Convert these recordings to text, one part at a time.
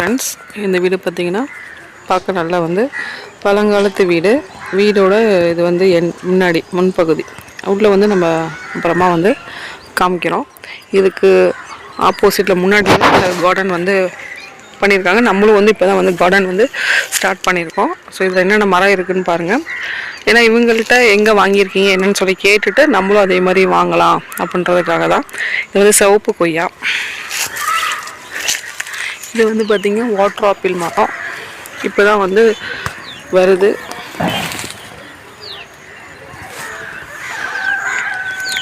Friends இந்த வீடு பார்த்தீங்கன்னா பார்க்க நல்லா வந்து பழங்காலத்து வீடு. வீடோட இது வந்து என் முன்னாடி முன்பகுதி. உள்ளே வந்து நம்ம அப்புறமா வந்து காமிக்கிறோம். இதுக்கு ஆப்போசிட்டில் முன்னாடி வந்து கார்டன் வந்து பண்ணியிருக்காங்க. நம்மளும் வந்து இப்போ தான் வந்து கார்டன் வந்து ஸ்டார்ட் பண்ணியிருக்கோம். ஸோ இதில் என்னென்ன மரம் இருக்குதுன்னு பாருங்கள் ஏன்னா இவங்கள்ட்ட எங்கே வாங்கியிருக்கீங்க என்னன்னு சொல்லி கேட்டுட்டு நம்மளும் அதே மாதிரி வாங்கலாம் அப்படின்றதுக்காக தான் இது வந்து சிவப்பு கொய்யா. இது வந்து பார்த்திங்கன்னா வாட்டர் ஆப்பிள் மரம் இப்போ தான் வந்து வருது.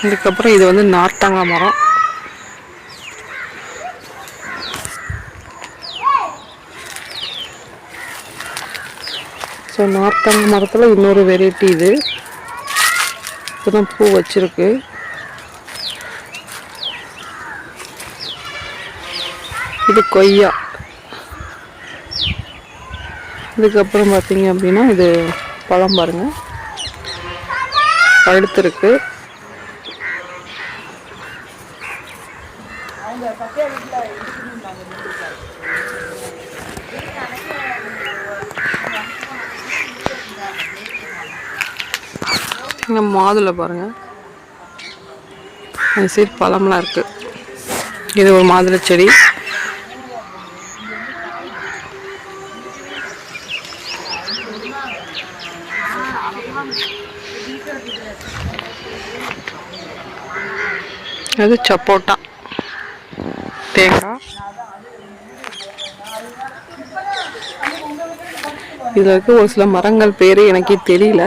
இதுக்கப்புறம் இது வந்து நார்த்தங்காய் மரம். ஸோ நார்த்தங்காய் மரத்தில் இன்னொரு வெரைட்டி இது. இப்போ தான் பூ வச்சிருக்கு. இது கொய்யா. இதுக்கப்புறம் பார்த்தீங்க அப்படின்னா இது பழம் பாருங்க. பழுத்திருக்கு இங்கே மாதுளை பாருங்க. அந்த சைடு பழம்லாம் இருக்கு. இது ஒரு மாதுளை செடி. அது சப்போட்டா. தேங்காய் இதில் இருக்க ஒரு சில மரங்கள் பேர் எனக்கே தெரியல.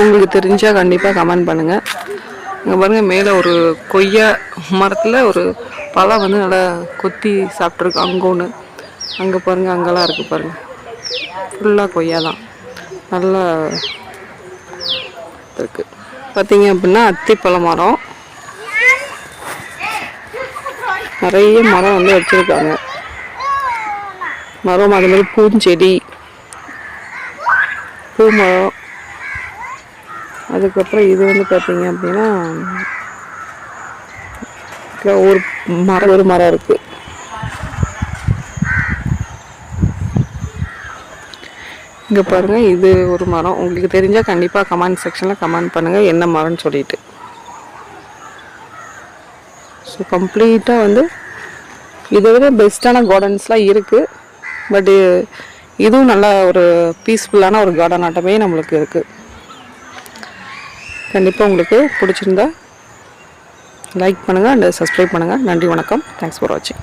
உங்களுக்கு தெரிஞ்சால் கண்டிப்பாக கமெண்ட் பண்ணுங்கள் இங்கே பாருங்கள் மேலே ஒரு கொய்யா மரத்தில் ஒரு பழம் வந்து நல்லா கொத்தி சாப்பிட்ருக்கு அங்கே ஒன்று அங்கே பாருங்கள் அங்கெல்லாம் இருக்குது பாருங்கள் ஃபுல்லாக கொய்யா தான் நல்லா இருக்குது பார்த்தீங்க அப்படின்னா அத்திப்பழ மரம். நிறைய மரம் வந்து வச்சுருக்காங்க. மரம் அது மாதிரி பூஞ்செடி பூ மரம் அதுக்கப்புறம் இது வந்து பார்த்தீங்க அப்படின்னா ஒரு மரம் ஒரு மரம் இருக்குது இங்கே பாருங்கள் இது ஒரு மரம். உங்களுக்கு தெரிஞ்சால் கண்டிப்பாக கமெண்ட் செக்ஷனில் கமெண்ட் பண்ணுங்கள் என்ன மரம்னு சொல்லிட்டு. ஸோ கம்ப்ளீட்டாக வந்து இதை விட பெஸ்ட்டான கார்டன்ஸ்லாம் இருக்குது பட்டு இதுவும் நல்ல ஒரு பீஸ்ஃபுல்லான ஒரு கார்டன் ஆட்டமே நம்மளுக்கு இருக்குது கண்டிப்பாக உங்களுக்கு பிடிச்சிருந்தா லைக் பண்ணுங்கள் அண்ட் சப்ஸ்கிரைப் பண்ணுங்கள் நன்றி வணக்கம். தேங்க்ஸ் ஃபார் வாட்சிங்